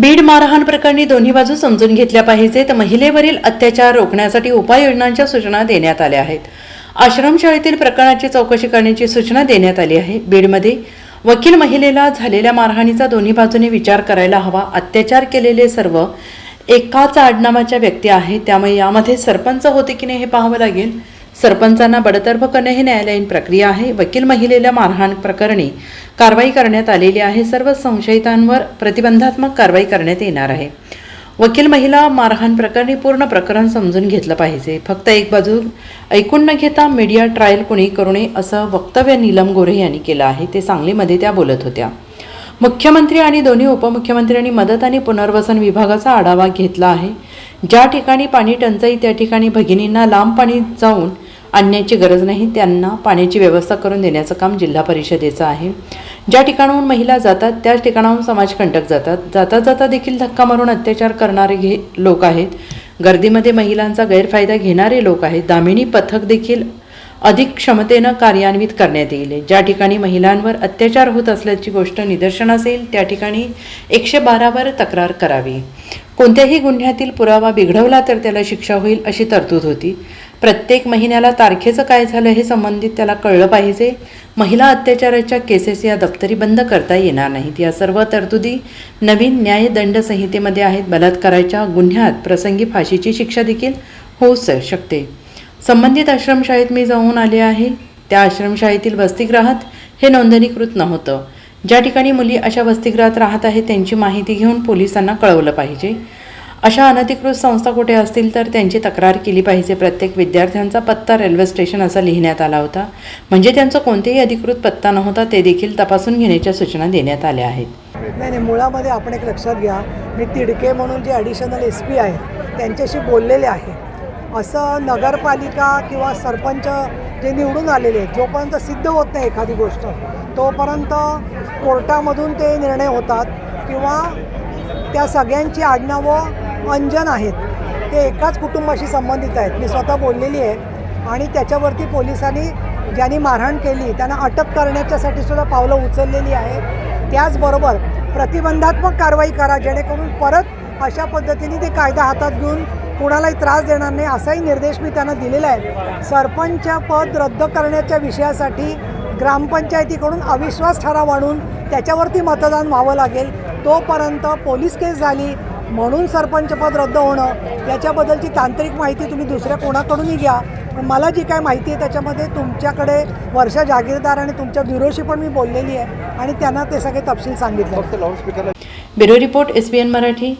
बीड मारहाण प्रकरणी दोन्ही बाजू समजून घेतल्या पाहिजेत. महिलेवरील अत्याचार रोखण्यासाठी उपाययोजनांच्या सूचना देण्यात आल्या आहेत. आश्रमशाळेतील प्रकरणाची चौकशी करण्याची सूचना देण्यात आली आहे. बीडमध्ये वकील महिलेला झालेल्या मारहाणीचा दोन्ही बाजूने विचार करायला हवा. अत्याचार केलेले सर्व एकाच आडनामाच्या व्यक्ती आहेत. त्यामुळे यामध्ये सरपंच होते की नाही हे पाहावं लागेल. सरपंचांना बडतर्फ करणे हे न्यायालयीन प्रक्रिया आहे. वकील महिलेला मारहाण प्रकरणी कारवाई करण्यात आलेली आहे. सर्व संशयितांवर प्रतिबंधात्मक कारवाई करण्यात येणार आहे. वकील महिला मारहाण प्रकरणी पूर्ण प्रकरण समजून घेतलं पाहिजे. फक्त एक बाजू ऐकून न घेता मीडिया ट्रायल कुणी करू नये असं वक्तव्य नीलम गोरे यांनी केलं आहे. ते सांगलीमध्ये त्या बोलत होत्या. मुख्यमंत्री आणि दोन्ही उपमुख्यमंत्र्यांनी मदत आणि पुनर्वसन विभागाचा आढावा घेतला आहे. ज्या ठिकाणी पाणी टंचाई त्या ठिकाणी भगिनींना लांब पाणी जाऊन आणण्याची गरज नाही त्यांना पाण्याची व्यवस्था करून देण्याचं काम जिल्हा परिषदेचं आहे. ज्या ठिकाणाहून महिला जातात त्याच ठिकाणाहून समाजकंटक जातात. जाता जाता देखील धक्का मारून अत्याचार करणारे घे लोक आहेत. गर्दीमध्ये महिलांचा गैरफायदा घेणारे लोक आहेत. दामिनी पथक देखील अधिक क्षमतेनं कार्यान्वित करण्यात येईल. ज्या ठिकाणी महिलांवर अत्याचार होत असल्याची गोष्ट निदर्शनास येईल त्या ठिकाणी एकशे बारावर तक्रार करावी. कोणत्याही गुन्ह्यातील पुरावा बिघडवला तर त्याला शिक्षा होईल अशी तरतूद होती. प्रत्येक महिन्याला तारखेचं काय झालं हे संबंधित त्याला कळलं पाहिजे. महिला अत्याचाराच्या केसेस या दप्तरी बंद करता येणार नाहीत. या सर्व तरतुदी नवीन न्यायदंड संहितेमध्ये आहेत. बलात्काराच्या गुन्ह्यात प्रसंगी फाशीची शिक्षा देखील होऊ शकते. संबंधित आश्रमशाळेत मी जाऊन आले आहे. त्या आश्रमशाळेतील वसतिगृहात हे नोंदणीकृत नव्हतं. ज्या ठिकाणी मुली अशा वसतिगृहात राहत आहेत त्यांची माहिती घेऊन पोलिसांना कळवलं पाहिजे. अशा अनधिकृत संस्था कुठे असतील तर त्यांची तक्रार केली पाहिजे. प्रत्येक विद्यार्थ्यांचा पत्ता रेल्वे स्टेशन असा लिहिण्यात आला होता. म्हणजे त्यांचा कोणतेही अधिकृत पत्ता नव्हता ते देखील तपासून घेण्याच्या सूचना देण्यात आल्या आहेत. नाही नाही मुळामध्ये आपण एक लक्षात घ्या. मी तिडके म्हणून जे ॲडिशनल एस पी आहेत त्यांच्याशी बोललेले आहे. असं नगरपालिका किंवा सरपंच जे निवडून आलेले आहेत जोपर्यंत सिद्ध होत नाही एखादी गोष्ट तोपर्यंत कोर्टामधून ते निर्णय होतात किंवा त्या सगळ्यांची आडनावं अंजन आहेत. ते एकाच कुटुंबाशी संबंधित आहेत. मी स्वतः बोललेली आहे. आणि त्याच्यावरती पोलिसांनी ज्यांनी मारहाण केली त्यांना अटक करण्याच्यासाठी सुद्धा पावलं उचललेली आहे. त्याचबरोबर प्रतिबंधात्मक कारवाई करा जेणेकरून परत अशा पद्धतीने ते कायदा हातात घेऊन कुणालाही त्रास देणार नाही असाही निर्देश मी त्यांना दिलेला आहे. सरपंच पद रद्द करण्याच्या विषयासाठी ग्रामपंचायतीकडून अविश्वास ठराव आणून त्याच्यावरती मतदान व्हावं लागेल. तोपर्यंत पोलीस केस झाली म्हणून सरपंच पद रद्द होणं याच्याबद्दलची तांत्रिक माहिती तुम्ही दुसऱ्या कोणाकडूनही घ्या. पण मला जी काय माहिती आहे त्याच्यामध्ये तुमच्याकडे वर्षा जागीरदार आणि तुमच्या ब्युरोशी पण मी बोललेली आहे आणि त्यांना ते सगळे तपशील सांगितले. Bureau report S B N Marathi.